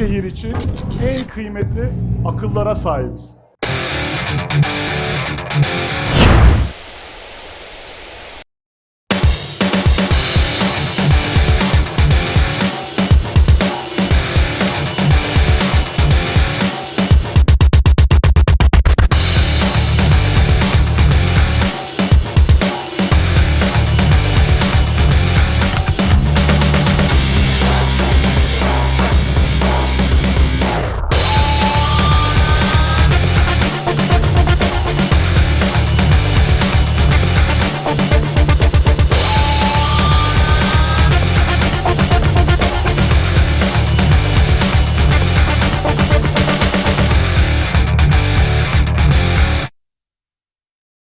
şehir için en kıymetli akıllara sahibiz.